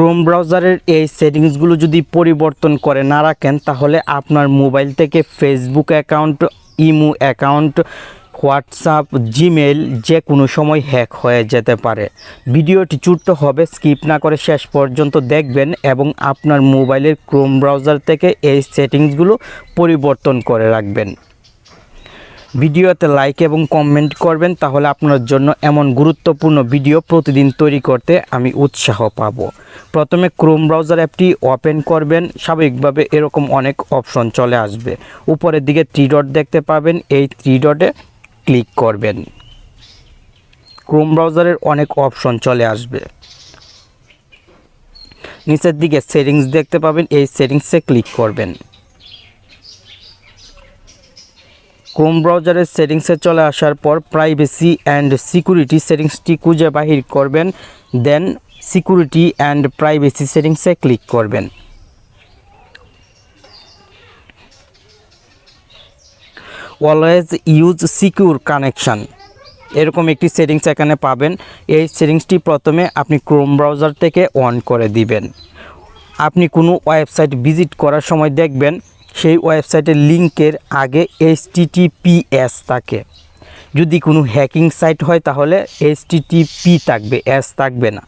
Chrome ব্রাউজারের এই সেটিংসগুলো যদি পরিবর্তন করে না রাখেন, তাহলে আপনার মোবাইল থেকে Facebook account imo account WhatsApp Gmail যে কোনো সময় হ্যাক হয়ে যেতে পারে। ভিডিওটি ছোট্ট হবে স্কিপ না করে শেষ পর্যন্ত দেখবেন এবং আপনার মোবাইলের ক্রোম ব্রাউজার থেকে এই সেটিংসগুলো পরিবর্তন করে রাখবেন। ভিডিওতে লাইক এবং কমেন্ট করবেন, তাহলে আপনার জন্য এমন গুরুত্বপূর্ণ ভিডিও প্রতিদিন তৈরি করতে আমি উৎসাহ পাবো। প্রথমে ক্রোম ব্রাউজার অ্যাপটি ওপেন করবেন, স্বাভাবিকভাবে এরকম অনেক অপশন চলে আসবে। উপরের দিকে থ্রি ডট দেখতে পাবেন, এই থ্রি ডটে ক্লিক করবেন। ক্রোম ব্রাউজারের অনেক অপশন চলে আসবে। নিচের দিকে সেটিংস দেখতে পাবেন, এই সেটিংসে ক্লিক করবেন। ক্রোম ব্রাউজারের সেটিংসে চলে আসার পর প্রাইভেসি অ্যান্ড সিকিউরিটি সেটিংসটি খুঁজে বাহির করবেন, দেন সিকিউরিটি অ্যান্ড প্রাইভেসি সেটিংসে ক্লিক করবেন। Always use secure connection. এরকম একটি সেটিংস এখানে পাবেন। এই সেটিংসটি প্রথমে আপনি ক্রোম ব্রাউজার থেকে অন করে দিবেন। আপনি কোনো ওয়েবসাইট ভিজিট করার সময় দেখবেন সেই ওয়েবসাইটের লিঙ্কের আগে এইচ টিটিপিএস থাকে। যদি কোনো হ্যাকিং সাইট হয় তাহলে এইচ টিটিপি থাকবে এস থাকবে না।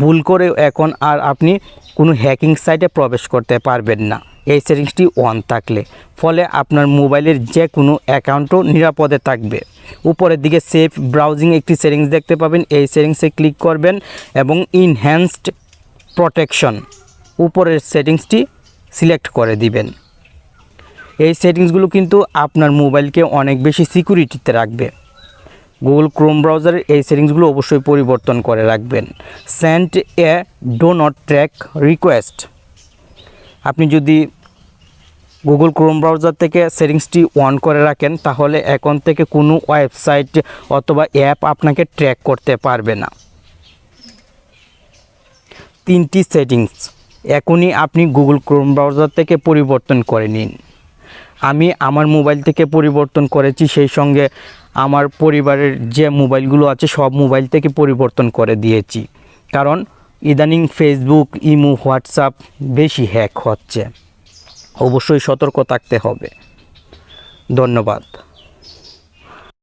ভুল করেও এখন আর আপনি কোনো হ্যাকিং সাইটে প্রবেশ করতে পারবেন না। এই সেটিংসটি অন থাকলে। ফলে আপনার মোবাইলের যে কোনো অ্যাকাউন্টও নিরাপদে থাকবে। উপরের দিকে সেফ ব্রাউজিং একটি সেটিংস দেখতে পাবেন। এই সেটিংসে ক্লিক করবেন এবং ইনহ্যান্সড প্রোটেকশন উপরের সেটিংসটি সিলেক্ট করে দিবেন। এই সেটিংসগুলো কিন্তু আপনার মোবাইলকে অনেক বেশি সিকিউরিটিতে রাখবে। গুগল ক্রোম ব্রাউজারের এই সেটিংসগুলো অবশ্যই পরিবর্তন করে রাখবেন। Send a do not track request. আপনি যদি গুগল ক্রোম ব্রাউজার থেকে সেটিংসটি অন করে রাখেন, তাহলে এখন থেকে কোনো ওয়েবসাইট অথবা অ্যাপ আপনাকে ট্র্যাক করতে পারবে না। তিনটি সেটিংস। এখনই আপনি গুগল ক্রোম ব্রাউজার থেকে পরিবর্তন করে নিন। আমি আমার মোবাইল থেকে পরিবর্তন করেছি, সেই সঙ্গে আমার পরিবারের যে মোবাইলগুলো আছে, সব মোবাইল থেকে পরিবর্তন করে দিয়েছি। কারণ ইদানিং ফেসবুক ইমো হোয়াটসঅ্যাপ বেশি হ্যাক হচ্ছে। অবশ্যই সতর্ক থাকতে হবে। ধন্যবাদ।